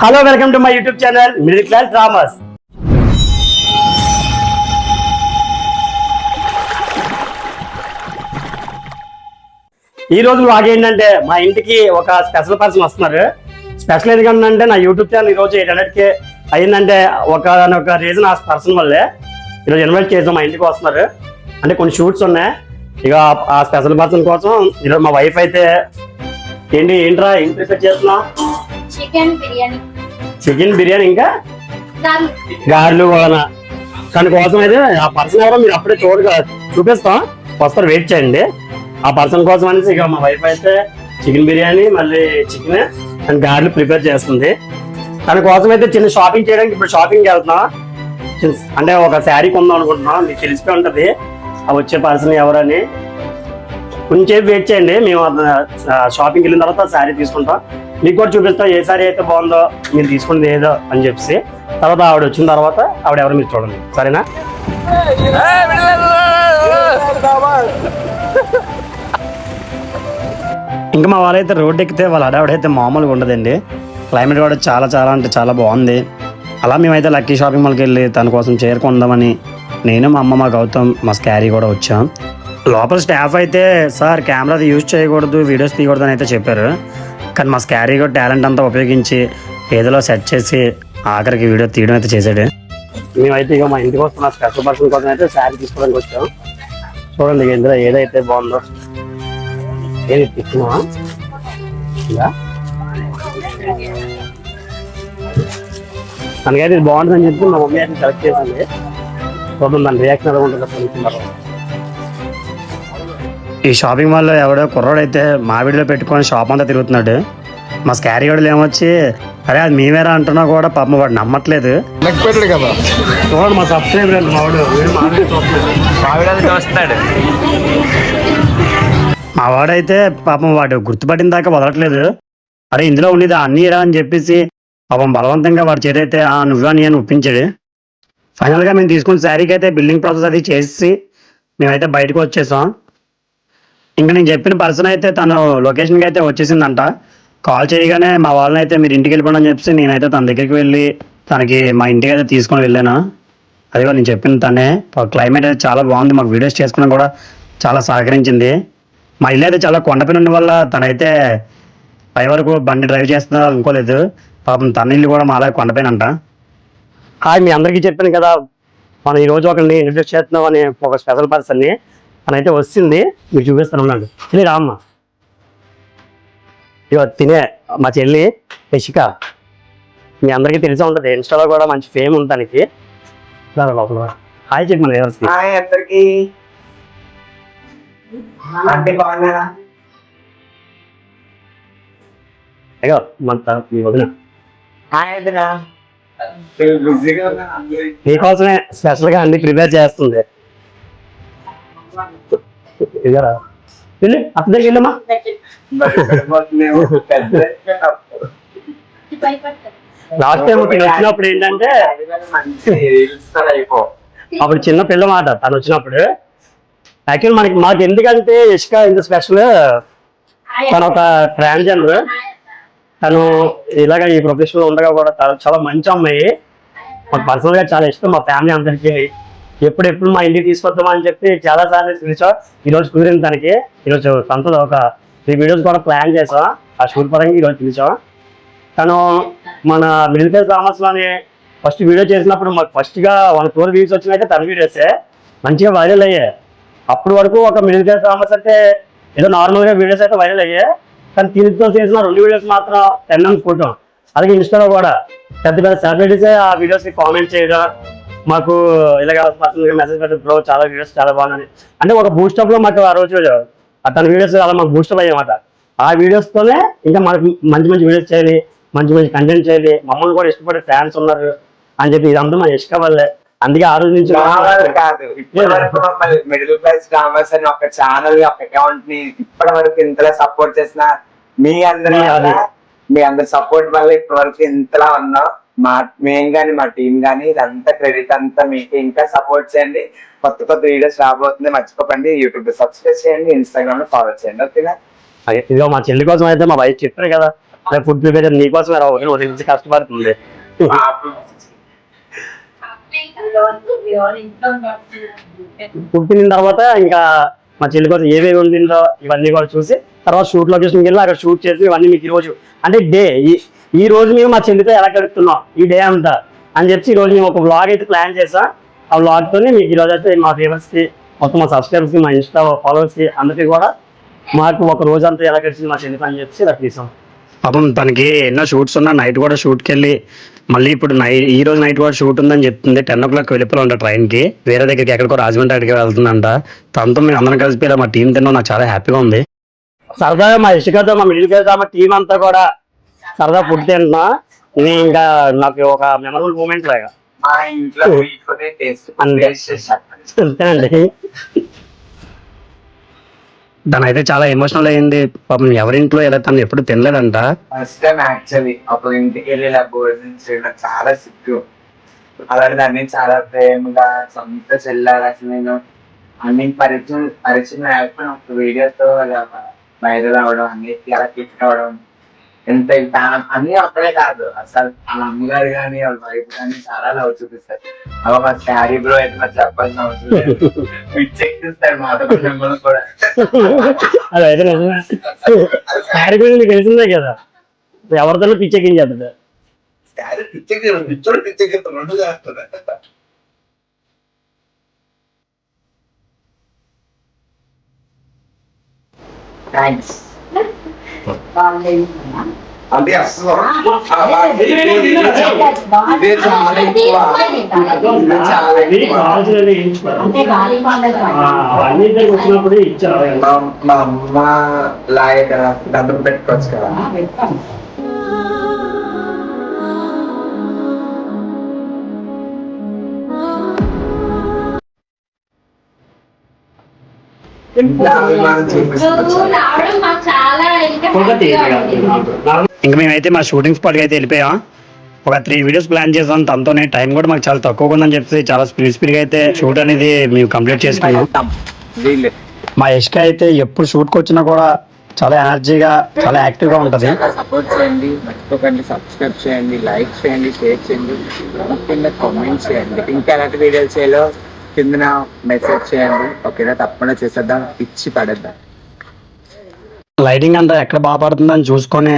Hello welcome to my YouTube channel middle class dramas ఈ రోజు blog ఏంటంటే మా ఇంటికి ఒక స్పెషల్ పర్సన్ వస్తున్నారు. స్పెషల్ ఎందుకంటే నా యూట్యూబ్ ఛానల్ ఈ రోజు ఎయిట్ హండ్రెడ్కి అయిందంటే ఒక ఒక రీజన్ ఆ పర్సన్ వల్లే ఈరోజు ఇన్వైట్ చేసాం మా ఇంటికి వస్తున్నారు. అంటే కొన్ని షూట్స్ ఉన్నాయి. ఇక ఆ స్పెషల్ పర్సన్ కోసం ఈరోజు మా వైఫ్ అయితే ఏంటి ఏంట్రా ఏం ప్రిపేర్ చేస్తున్నావు? చికెన్ బిర్యానీ. చికెన్ బిర్యానీ ఇంకా? గారెలు దాని కోసం అయితే ఆ పర్సన్ ఎవరో మీరు అప్పుడే చూడగా చూపిస్తాం. వస్తారు వెయిట్ చేయండి. ఆ పర్సన్ కోసం అనేసి ఇక మా వైఫ్ అయితే చికెన్ బిర్యానీ మళ్ళీ చికెన్ అండ్ గారెలు ప్రిపేర్ చేస్తుంది. దాని కోసం అయితే చిన్న షాపింగ్ చేయడానికి ఇప్పుడు షాపింగ్కి వెళ్తున్నాం. అంటే ఒక శారీ కొందాం అనుకుంటున్నాం. మీకు తెలిసిపోయి ఉంటది. ఆ వచ్చే పర్సన్ ఎవరని. కొంచెం వెయిట్ చేయండి. మేము షాపింగ్కి వెళ్ళిన తర్వాత శారీ తీసుకుంటాం. మీకు కూడా చూపిస్తాం ఏ శారీ అయితే బాగుందో మీరు తీసుకున్నది ఏదో అని చెప్పి తర్వాత ఆవిడ వచ్చిన తర్వాత ఆవిడ ఎవరు మీరు చూడండి. సరేనా? ఇంకా మా వాళ్ళైతే రోడ్ ఎక్కితే వాళ్ళ అడావిడైతే మామూలుగా ఉండదండి. క్లైమేట్ కూడా చాలా చాలా అంటే చాలా బాగుంది. అలా మేమైతే లక్కీ షాపింగ్ మాల్కి వెళ్ళి తన కోసం చేరుకుందామని నేను మా అమ్మ మా గౌతమ్ మా స్కారీ కూడా వచ్చాం. లోపల స్టాఫ్ అయితే సార్ కెమెరా యూజ్ చేయకూడదు వీడియోస్ తీయకూడదు అని అయితే చెప్పారు. కానీ మా స్కారీ కూడా టాలెంట్ అంతా ఉపయోగించి ఏదోలో సెట్ చేసి ఆఖరికి వీడియో తీయడం అయితే చేశాడు. మేమైతే ఇక మా ఇంటికి వస్తున్న. స్పెషల్ పర్సన్ కోసం అయితే శారీ తీసుకోవడానికి వచ్చాం. చూడండి ఇందులో ఏదైతే బాగుందో. ఏది తీసుకున్నావా? ఇలా అందుకైతే ఇది బాగుంటుందని చెప్పి మా మమ్మీ అయితే సెలెక్ట్ చేసింది. చూద్దాం దాని రియాక్షన్ ఎలా ఉంటుందో ఈ షాపింగ్ మాల్లో ఎవడో కుర్రోడైతే మా వీడిలో పెట్టుకొని షాప్ అంతా తిరుగుతున్నాడు. మా స్కారీ గడులు ఏమొచ్చి అరే అది మేమేరా అంటున్నా కూడా పాపం వాడు నమ్మట్లేదు. పెట్టాడు కదా. చూడండి మా సబ్స్క్రైబర్ అండి మా వాడు వీడు వాడైతే పాపం వాడు గుర్తుపట్టిన దాకా వదలట్లేదు. అరే ఇందులో ఉండేది అన్నీ రా అని చెప్పేసి పాపం బలవంతంగా వాడు చేదైతే ఆ నువ్వా నీ అని ఒప్పించాడు. ఫైనల్గా మేము తీసుకున్న శారీకి అయితే బిల్డింగ్ ప్రాసెస్ అది చేసి మేమైతే బయటకు వచ్చేసాం. ఇంకా నేను చెప్పిన పర్సన్ అయితే తను లొకేషన్కి అయితే వచ్చేసిందంట. కాల్ చేయగానే మా వాళ్ళని అయితే మీరు ఇంటికి వెళ్ళిపోండి అని చెప్పి నేనైతే తన దగ్గరికి వెళ్ళి తనకి మా ఇంటికి అయితే తీసుకొని వెళ్ళాను. అది నేను చెప్పిన తనే. క్లైమేట్ అయితే చాలా బాగుంది. మాకు వీడియోస్ చేసుకోవడం కూడా చాలా సహకరించింది. మా ఇల్లు అయితే చాలా కొండపైన ఉన్న వల్ల తనైతే పై వరకు బండి డ్రైవ్ చేస్తున్నా అనుకోలేదు. పాపం తన ఇల్లు కూడా మా అలాగే కొండపైన అంట హాయ్ మీ అందరికీ చెప్పాను కదా. మనం ఈరోజు ఒకరిని ఇంట్రడ్యూస్ చేస్తున్నాం అని ఒక స్పెషల్ పర్సన్ని తనైతే వస్తుంది. మీకు చూపిస్తాను ఉన్నాడు చెల్లి రామ్మ ఇగో తినే మా చెల్లి యశిక మీ అందరికీ తెలిసే ఉంటుంది. ఇన్స్టాలో కూడా మంచి ఫేమ్ రా లోపల. హాయ్ చెప్పి మన ఎవరికి? హాయ్ అందరికి. అంటే బాగున్నారా? అయ్యో మన త- మీ వదిన. హాయ్ మీకోసమే స్పెషల్గా అన్ని ప్రిపేర్ చేస్తుంది. ఇదిగోరా. వెళ్ళి అత్త వెళ్ళమ్మా. లాస్ట్ టైం వచ్చినప్పుడు ఏంటంటే అప్పుడు చిన్న పిల్ల మాట తను వచ్చినప్పుడు. యాక్చువల్ మనకి మాకు ఎందుకంటే ఇష్క ఇంత స్పెషల్ తను ఒక ట్రాన్స్జెండర్ తను ఇలాగ ఈ ప్రొఫెషన్లో ఉండగా కూడా చాలా- మంచి అమ్మాయి. మాకు పర్సనల్గా చాలా ఇష్టం మా ఫ్యామిలీ అందరికీ. ఎప్పుడెప్పుడు మా ఇంటికి తీసుకొద్దామని అని చెప్పి చాలా సార్లు పిలిచా ఈరోజు కుదిరింది తనకి. ఈరోజు సొంతలో ఒక త్రీ వీడియోస్ కూడా ప్లాన్ చేసాం ఆ షూట్ పరంగా ఈరోజు పిలిచాం. తను మన middle class dramas first video చేసినప్పుడు మాకు ఫస్ట్గా వన్ క్రోర్ వ్యూస్ వచ్చినాయితే తన వీడియోసే మంచిగా వైరల్ అయ్యాయి. అప్పటి వరకు ఒక మిడిల్ క్లాస్ డ్రామాస్ అంటే ఏదో నార్మల్గా వీడియోస్ అయితే వైరల్ అయ్యాయి. కానీ దీనితో చేసిన రెండు వీడియోస్ మాత్రం టెన్ మంత్స్ ఫోటో అలాగే ఇన్స్టాలో కూడా పెద్ద పెద్ద సెలబ్రిటీసే ఆ వీడియోస్కి కామెంట్ చేయడం మాకు ఇలాగ పర్సనల్గా మెసేజ్ పెట్టడం బ్రో చాలా వీడియోస్ చాలా బాగున్నాయి. అంటే ఒక బూస్టప్లో మాకు ఆ రోజు తన వీడియోస్ అలా మాకు బూస్టప్ అయ్యామాట ఆ వీడియోస్ తోనే ఇంకా మనకు మంచి మంచి వీడియోస్ చేయాలి మంచి మంచి కంటెంట్ చేయాలి. మమ్మల్ని కూడా ఇష్టపడే ఫ్యాన్స్ ఉన్నారు అని చెప్పి ఇదంతా మా ఇష్క వల్లే. అందుకే ఆ రోజు నుంచి కాదు. మిడిల్ క్లాస్ డ్రామాస్ అని ఒక ఛానల్ ఒక అకౌంట్ని ఇప్పటి వరకు ఇంతలా సపోర్ట్ చేసిన మీ అందరి మీ అందరి. సపోర్ట్ వల్ల ఇప్పటి వరకు ఇంతలా ఉన్నాం. మా మేము కానీ మా టీం కానీ ఇదంతా క్రెడిట్ అంతా మీకు. ఇంకా సపోర్ట్ చేయండి. కొత్త కొత్త వీడియోస్ రాబోతుంది. మర్చిపోకండి. యూట్యూబ్ సబ్స్క్రైబ్ చేయండి. ఇన్స్టాగ్రామ్లో ఫాలో చేయండి. ఓకేనా? ఇదిగో మా చెల్లి కోసం అయితే మా వైఫ్ చెప్పారు కదా. ఫుడ్ ప్రిపేర్ నీకోసం రా కష్టపడుతుంది. ఫుడ్ తిన్న తర్వాత ఇంకా మా చెల్లి కోసం ఏవేవి ఉండిందో ఇవన్నీ కూడా చూసి తర్వాత షూట్ లొకేషన్కి వెళ్ళి అక్కడ షూట్ చేసి ఇవన్నీ మీకు ఈరోజు రోజు అంటే డే ఈ రోజు మేము మా చెల్లితో ఎలా గడుపుతున్నాం? ఈ డే అంతా. అని చెప్పి ఈ రోజు మేము ఒక వ్లాగ్ అయితే ప్లాన్ చేసాం. ఆ vlog తోనే మీకు ఈ రోజు అయితే మా viewers కి మొత్తం మా కి మా ఇన్స్టా ఫాలోవర్స్ అందరికీ కూడా మాకు ఒక రోజు అంతా ఎలా గడిచింది మా చెల్లితో అని చెప్పి ఇలా తీసాం. పాపం తనకి ఎన్నో షూట్స్ ఉన్నా నైట్ కూడా షూట్కి వెళ్ళి మళ్ళీ ఇప్పుడు నైట్ ఈ రోజు నైట్ కూడా షూట్ ఉందని చెప్తుంది. టెన్ ఓ క్లాక్ వెళ్ళిపోవాలంట ట్రైన్కి వేరే దగ్గరికి ఎక్కడికో రాజమండ్రి అడిగి వెళ్తుందంట. తనతో మేము అందరం కలిసి ఇలా మా టీం తిన్నాం. నాకు చాలా హ్యాపీగా ఉంది. సరదాగా మా ఇసుకతో మా మిడిల్ క్లాస్ మా టీం అంతా కూడా సరదా ఫుడ్ తింటున్నా. ఇది ఇంకా నాకు ఒక మెమరబుల్ మూమెంట్ లాగా అంతే. అంతేనండి. తనైతే చాలా ఎమోషనల్ అయింది. పాపం ఎవరింట్లో ఎలా తను ఎప్పుడు తినలేదంట. ఫస్ట్ టైం యాక్చువల్లీ ఒక ఇంటికి వెళ్ళి ఇలా భోజనం చేయడం చాలా సిగ్గు. అలాంటి దాన్ని చాలా ప్రేమగా సొంత చెల్లాలి అసలు నేను అన్ని పరిచయం పరిచయం లేకపోయినా ఒక వీడియోతో అలా వైరల్ అవడం అన్ని అలా హిట్ అవడం ఎంత అన్ని అప్పుడే కాదు. అసలు వాళ్ళ అమ్మగారు కానీ వాళ్ళ వైఫ్ కానీ చాలా లవ్ చూపిస్తారు. అవ మా శారీ బ్రో అయితే మరి చెప్పాల్సిన అవసరం లేదు. పిచ్చెక్కిస్తారు మాట మిమ్మల్ని కూడా. అది అయితే నిజమే. శారీ గురించి నీకు తెలిసిందే కదా. ఎవరితో పిచ్చెక్కించేస్తుంది శారీ పిచ్చెక్కి పిచ్చోడు పిచ్చెక్కి రెండు చేస్తారు. థ్యాంక్స్ అంటే అసలు వచ్చినప్పుడు ఇచ్చారు. మా మా అమ్మ లాగే కదా దండం పెట్టుకోవచ్చు కదా. ఇంకా మేమైతే మా షూటింగ్ స్పాట్కి అయితే వెళ్ళిపోయాం. ఒక త్రీ వీడియోస్ ప్లాన్ చేసాం. తనతోనే టైం కూడా మాకు చాలా తక్కువ ఉందని చెప్పి చాలా స్పీడ్ స్పీడ్గా అయితే షూట్ అనేది మేము కంప్లీట్ చేసుకున్నాం. మా యష్క అయితే ఎప్పుడు షూట్కి వచ్చినా కూడా చాలా ఎనర్జీగా చాలా యాక్టివ్గా ఉంటుంది. సపోర్ట్ చేయండి మర్చిపోకండి సబ్స్క్రైబ్ చేయండి లైక్ చేయండి షేర్ చేయండి కింద కామెంట్ చేయండి. ఇంకా ఎలాంటి వీడియోలు చేయాలో కింద మెసేజ్ చేయండి. ఓకేనా తప్పకుండా చేసేద్దాం. ఇచ్చి పడేద్దాం. లైటింగ్ అంతా ఎక్కడ బాగా పడుతుందని చూసుకొని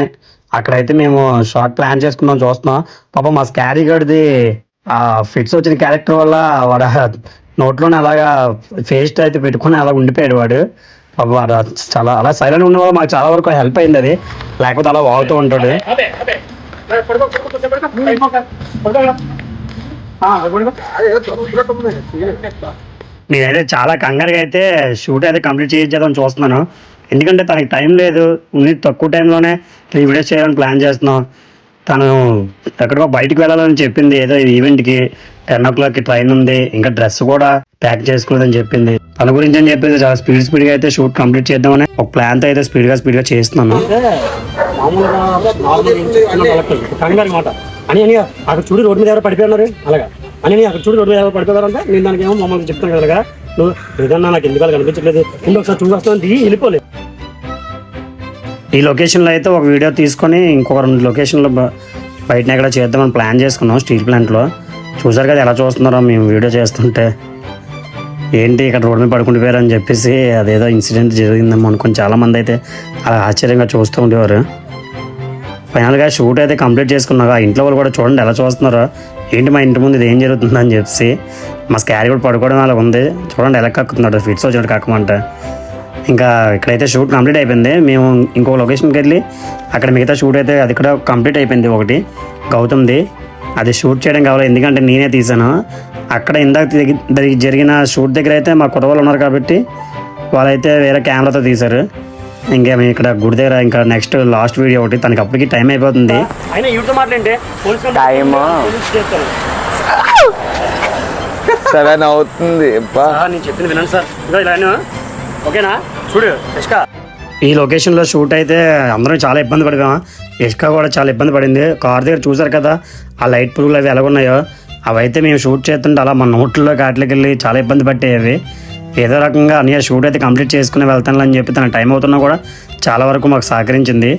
అక్కడైతే మేము షార్ట్ ప్లాన్ చేసుకుందాం చూస్తున్నాం. పాపం మా స్కారీ గడిది ఆ ఫిట్స్ వచ్చిన క్యారెక్టర్ వల్ల వాడు నోట్లోనే అలాగా ఫేస్ అయితే పెట్టుకొని అలా ఉండిపోయాడు వాడు. పాపం వాడు చాలా అలా సైలెంట్ ఉన్న వల్ల మాకు చాలా వరకు హెల్ప్ అయింది అది. లేకపోతే అలా వాగుతూ ఉంటాడు. నేనైతే చాలా కంగారుగా అయితే షూట్ అయితే కంప్లీట్ చేయించేద్దాం చూస్తున్నాను. ఎందుకంటే తనకి టైం లేదు. ఉంది తక్కువ టైంలోనే త్రీ వీడియోస్ చేయాలని ప్లాన్ చేస్తున్నాం. తను ఎక్కడికో బయటికి వెళ్ళాలని చెప్పింది. ఏదో ఈవెంట్కి టెన్ ఓ క్లాక్కి ట్రైన్ ఉంది. ఇంకా డ్రెస్ కూడా ప్యాక్ చేసుకోలేదని చెప్పింది. తన గురించి అని చెప్పేసి చాలా స్పీడ్ స్పీడ్గా అయితే షూట్ కంప్లీట్ చేద్దామని ఒక ప్లాన్తో అయితే స్పీడ్గా స్పీడ్గా చేస్తున్నాను. కంగారు మాట. అని అని అక్కడ చూడు రోడ్డు మీద ఎవరు పడిపోయినారు అలాగా. అని అని అక్కడ చూడు రోడ్డు మీద ఎవరు పడిపోయారంటే నేను దానికి ఏమో మమ్మల్ని చెప్తాను కదా నువ్వు ఏదన్నా నాకు ఎందుకు కనిపించట్లేదు? ముందు ఒకసారి చూసి దిగి వెళ్ళిపోలేదు ఈ లొకేషన్లో అయితే ఒక వీడియో తీసుకొని ఇంకొక రెండు లొకేషన్లో బయటనే ఎక్కడ చేద్దామని ప్లాన్ చేసుకున్నాం స్టీల్ ప్లాంట్లో. చూసారు కదా ఎలా చూస్తున్నారో మేము వీడియో చేస్తుంటే. ఏంటి ఇక్కడ రోడ్డు మీద పడుకుంటూ అని చెప్పేసి అదేదో ఇన్సిడెంట్ జరిగిందేమో అనుకుని చాలామంది అయితే అలా ఆశ్చర్యంగా చూస్తూ ఉండేవారు. ఫైనల్గా షూట్ అయితే కంప్లీట్ చేసుకున్నాక ఇంట్లో వాళ్ళు కూడా చూడండి ఎలా చూస్తున్నారో. ఏంటి మా ఇంటి ముందు ఇది ఏం జరుగుతుందని చెప్పి మా స్కారీ కూడా పడుకోవడం అలా ఉంది. చూడండి ఎలా కక్కుతున్నాడు. ఫిట్స్ వచ్చినట్టు కక్కమంటే. ఇంకా ఇక్కడైతే షూట్ కంప్లీట్ అయిపోయింది. మేము ఇంకో లొకేషన్కి వెళ్ళి అక్కడ మిగతా షూట్ అయితే అది కూడా కంప్లీట్ అయిపోయింది ఒకటి. గౌతమ్ది. అది షూట్ చేయడం కావాలి. ఎందుకంటే నేనే తీసాను అక్కడ ఇందాక జరిగిన షూట్ దగ్గర అయితే మా కొత్త ఉన్నారు కాబట్టి వాళ్ళైతే వేరే కెమెరాతో తీశారు. ఇంకా మేము ఇక్కడ గుడి దగ్గర ఇంకా నెక్స్ట్ లాస్ట్ వీడియో ఒకటి తనకి అప్పటికి టైం అయిపోతుంది. Time. సెవెన్ అవుతుంది నేను చెప్పింది వినండి సార్. ఇదో ఇలా విను. ఓకేనా? చూడు యష్క. ఈ లొకేషన్లో షూట్ అయితే అందరం చాలా ఇబ్బంది పడిపోయాం. యష్క కూడా చాలా ఇబ్బంది పడింది. కార్ దగ్గర చూసారు కదా ఆ లైట్ పురుగులు అవి ఎలాగున్నాయో. అవి అయితే మేము షూట్ చేస్తుంటే అలా మన నోట్లో కాట్లకి వెళ్ళి చాలా ఇబ్బంది పట్టేవి. ఏదో రకంగా అన్నయ్య షూట్ అయితే కంప్లీట్ చేసుకుని వెళ్తాను అని చెప్పి తన టైం అవుతున్నా కూడా చాలా వరకు మాకు సహకరించింది.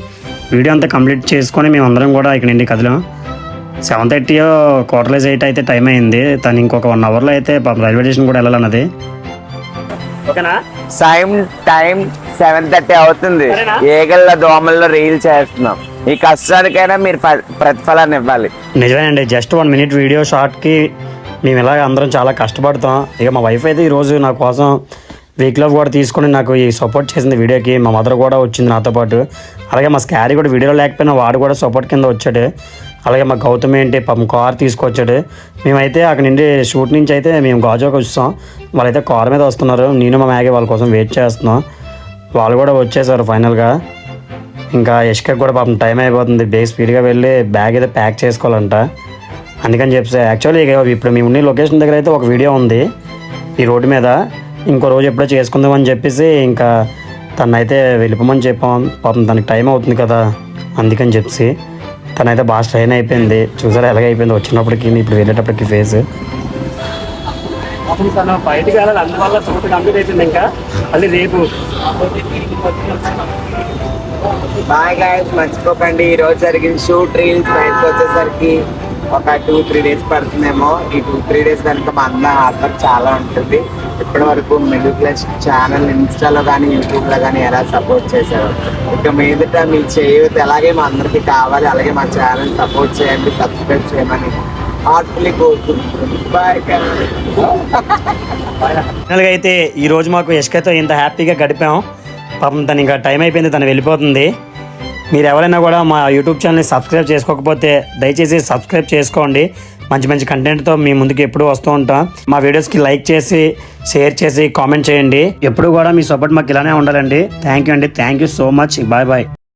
వీడియో అంతా కంప్లీట్ చేసుకొని మేము అందరం కూడా ఇక్కడ నుండి కదిలాం. సెవెన్ థర్టీ క్వార్టర్లైజ్ ఎయిట్ అయితే టైం అయింది. తను ఇంకొక వన్ అవర్లో అయితే పాపం రైల్వే స్టేషన్ కూడా వెళ్ళాలన్నది. ఓకేనా? టైం టైం సెవెన్ థర్టీ అవుతుంది? ఏగళ్ళ దోమల్లో రీల్ చేస్తున్నాం. ఈ కష్టానికైనా మీరు ప్రతిఫలాన్ని ఇవ్వాలి. నిజమేనండి జస్ట్ వన్ మినిట్ వీడియో షార్ట్కి మేము ఇలాగ అందరం చాలా కష్టపడతాం. ఇక మా వైఫ్ అయితే ఈరోజు నా కోసం వీక్లో కూడా తీసుకొని నాకు ఈ సపోర్ట్ చేసింది వీడియోకి. మా మదర్ కూడా వచ్చింది నాతో పాటు. అలాగే మా స్కారీ కూడా వీడియోలో లేకపోయినా వాడు కూడా సపోర్ట్ కింద వచ్చాడు. అలాగే మా గౌతమ్ ఏంటి పాపం కార్ తీసుకొచ్చాడు. మేమైతే అక్కడ నుండి షూట్ నుంచి అయితే మేము గాజువాక వస్తాం వాళ్ళైతే కార్ మీద వస్తున్నారు. నేను మా మ్యాగీ వాళ్ళ కోసం వెయిట్ చేస్తున్నాం. వాళ్ళు కూడా వచ్చేసారు ఫైనల్గా ఇంకా యష్క కూడా పాపం టైం అయిపోతుంది. బేగ్ స్పీడ్గా వెళ్ళి బ్యాగ్ అయితే ప్యాక్ చేసుకోవాలంట. అందుకని చెప్పి యాక్చువల్లీ ఇక ఇప్పుడు మేము ఉన్న లొకేషన్ దగ్గర అయితే ఒక వీడియో ఉంది. ఈ రోడ్డు మీద ఇంకో రోజు ఎప్పుడో చేసుకుందాం అని చెప్పేసి ఇంకా తనైతే వెళ్ళిపోమని చెప్పాం. పాపం తనకి టైం అవుతుంది కదా అందుకని చెప్పి తనైతే బాగా స్ట్రైన్ అయిపోయింది. చూసారా ఎలాగ అయిపోయింది? వచ్చినప్పటికి ఇప్పుడు వెళ్ళేటప్పటికి ఫేస్ తను బయటకు వెళ్ళాలి అందువల్ల షూట్ కంప్లీట్ అయిపోయింది ఇంకా. మళ్ళీ రేపు. బాయ్ గాయస్ మర్చిపోకండి. ఈ రోజు జరిగిన షూట్ రీల్స్ బయటకు వచ్చేసరికి. ఒక టూ త్రీ డేస్ పడుతుందేమో. ఈ టూ త్రీ డేస్ కనుక మా అన్న ఆఫర్ చాలా ఉంటుంది. ఇప్పటి వరకు మిడిల్ క్లాస్ ఛానల్ ఇన్స్టాలో కానీ యూట్యూబ్లో కానీ ఎలా సపోర్ట్ చేశారు. ఇక మీదట మీ చేయూత అలాగే మా అందరికీ కావాలి అలాగే మా ఛానల్ సపోర్ట్ చేయండి సబ్స్క్రైబ్ చేయమని హార్ట్ఫుల్లీ కోరుకుంటున్నాను. బాయ్ అయితే ఈ రోజు మాకు యష్కతో ఇంత హ్యాపీగా గడిపాం. పాపం తను ఇంకా టైం అయిపోయింది తను వెళ్ళిపోతుంది. మీరు ఎవరైనా కూడా మా యూట్యూబ్ ఛానల్ని సబ్స్క్రైబ్ చేసుకోకపోతే దయచేసి సబ్స్క్రైబ్ చేసుకోండి. మంచి మంచి కంటెంట్తో మీ ముందుకు ఎప్పుడు వస్తూ ఉంటాం. మా వీడియోస్కి లైక్ చేసి షేర్ చేసి కామెంట్ చేయండి. ఎప్పుడు కూడా మీ సపోర్ట్ మాకు ఇలానే ఉండాలండి. థ్యాంక్ యూ అండి. Thank you so much. Bye bye.